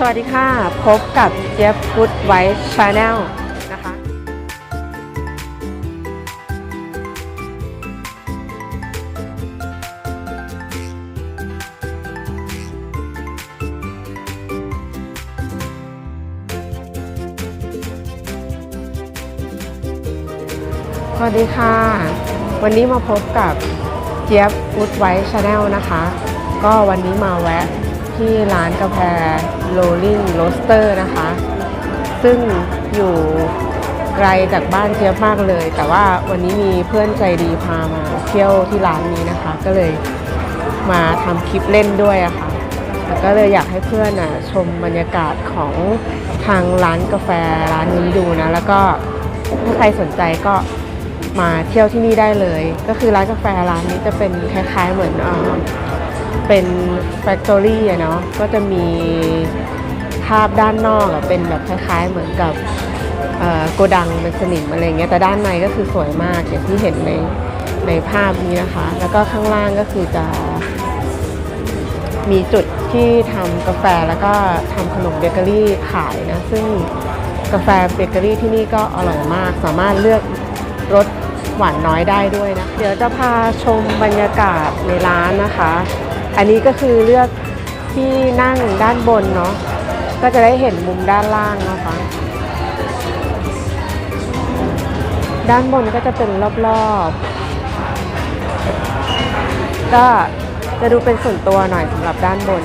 สวัสดีค่ะ พบกับเจี๊ยบฟุตไวท์ชาแนลนะคะ สวัสดีค่ะ วันนี้มาพบกับเจี๊ยบฟุตไวท์ชาแนลนะคะ ก็วันนี้มาแวะ ที่ร้านกาแฟ Rolling Roaster นะคะ ซึ่งอยู่ไกลจากบ้านเจี๊ยบมากเลย แต่ว่าวันนี้มีเพื่อนใจดีพามาเที่ยวที่ร้านนี้นะคะ ก็เลยมาทำคลิปเล่นด้วยอะค่ะแล้วก็เลยอยากให้เพื่อนอะชมบรรยากาศของทางร้านกาแฟร้านนี้ดูนะ แล้วก็ถ้าใครสนใจก็มาเที่ยวที่นี่ได้เลย ก็คือร้านกาแฟร้านนี้จะเป็นคล้ายๆเหมือน เป็นแฟคทอรี่อะเนาะก็จะมีภาพด้านนอกอะเป็นแบบคล้ายๆเหมือนกับโกดังเป็นสนิมอะไรเงี้ยแต่ด้านในก็คือสวยมากอย่างที่เห็นในในภาพนี้นะคะ แล้วก็ข้างล่างก็คือจะ มีจุดที่ทำกาแฟแล้วก็ทำขนมเบเกอรี่ขายนะ ซึ่งกาแฟเบเกอรี่ที่นี่ก็อร่อยมาก สามารถเลือกรสหวานน้อยได้ด้วยนะ เดี๋ยวจะพาชมบรรยากาศในร้านนะคะ อันนี้ก็คือเลือกที่นั่งด้านบนเนาะก็จะได้เห็นมุมด้านล่างนะคะ ด้านบนก็จะเป็นรอบๆ ก็จะดูเป็นส่วนตัวหน่อยสำหรับด้านบน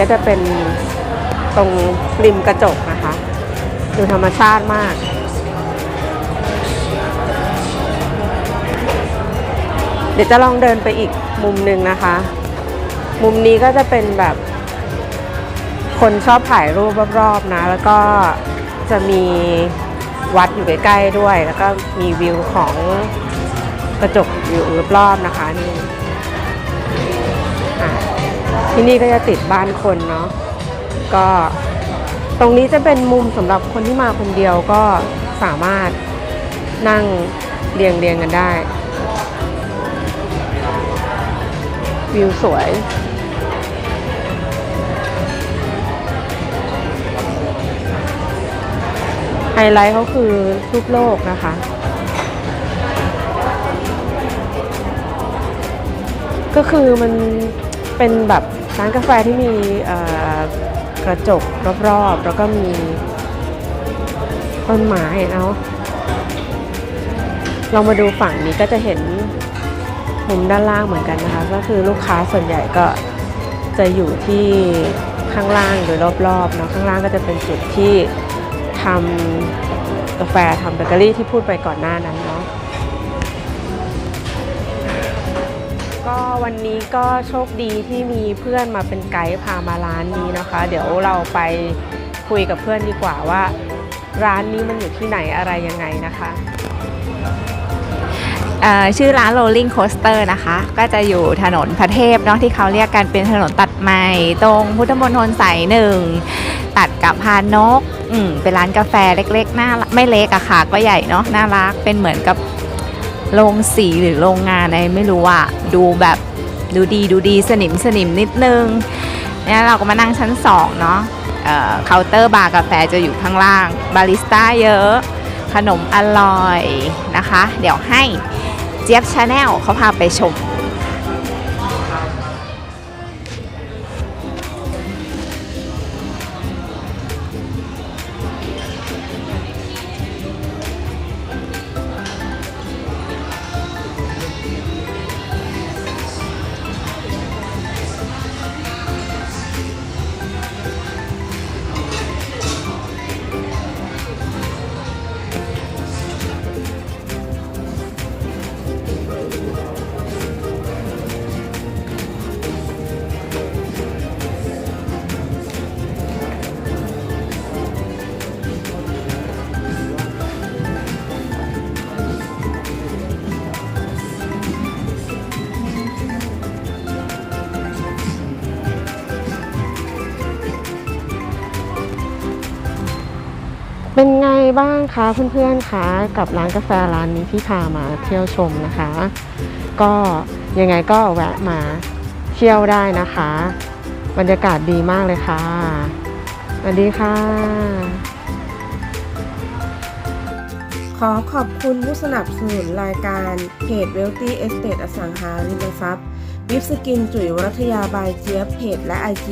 ก็จะเป็นตรงริมกระจกนะคะ ดูธรรมชาติมากเดี๋ยวจะลองเดินไปอีกมุมหนึ่งนะคะ มุมนี้ก็จะเป็นแบบ คนชอบถ่ายรูปรอบๆนะ แล้วก็จะมีวัดอยู่ใกล้ๆด้วย แล้วก็มีวิวของกระจกอยู่รอบๆนะคะนี่ ที่นี่ก็จะติดบ้านคนเนาะก็ตรงนี้จะเป็นมุมสำหรับคนที่มาคนเดียวก็สามารถนั่งเรียงเรียงกันได้ วิวสวย ไฮไลท์เขาคือรูปโลกนะคะก็คือมันเป็นแบบ ร้านกาแฟที่มีกระจกรอบๆ แล้วก็มีต้นไม้เนาะเรามาดูฝั่งนี้ก็จะเห็นมุมด้านล่างเหมือนกันนะคะ ก็คือลูกค้าส่วนใหญ่ก็จะอยู่ที่ข้างล่างโดยรอบๆเนาะข้างล่างก็จะเป็นจุดที่ทำกาแฟทำเบเกอรี่ที่พูดไปก่อนหน้านั้นเนาะ ก็วันนี้ก็โชคดีที่มีเพื่อนมาเป็นไกด์พามาร้านนี้นะคะ เดี๋ยวเราไปคุยกับเพื่อนดีกว่าว่า ร้านนี้มันอยู่ที่ไหนอะไรยังไงนะคะชื่อร้าน Rolling Coaster นะคะ ก็จะอยู่ถนนพระเทพเนาะที่เขาเรียกกันเป็นถนนตัดใหม่ ตรงพุทธมณฑลสายหนึ่ง ตัดกับพานนก อืมเป็นร้านกาแฟเล็กๆน่าไม่เล็กอะค่ะ ก็ใหญ่เนาะน่ารักเป็นเหมือนกับ โรงสีหรือโรงงานอะไรไม่รู้อะดูแบบดูดีดูดีสนิมสนิมนิดนึงเนี่ยเราก็มานั่งชั้น2เนาะเอ่อเคาน์เตอร์บาร์กาแฟจะอยู่ข้างล่าง บาริสต้าเยอะ ขนมอร่อยนะคะ เดี๋ยวให้เจี๊ยบชาแนลเขาพาไปชม บ้างคะเพื่อนๆคะกับร้านกาแฟร้านนี้ที่พามาเที่ยวชมนะคะ ก็ยังไงก็แวะมาเที่ยวได้นะคะ บรรยากาศดีมากเลยค่ะสวัสดีค่ะ ขอขอบคุณผู้สนับสนุนรายการเพจ Wealthy Estate อสังหาริมทรัพย์ วิฟสกินจุ๋ยวรัตยาบายเจี๊ยบเพจและ IG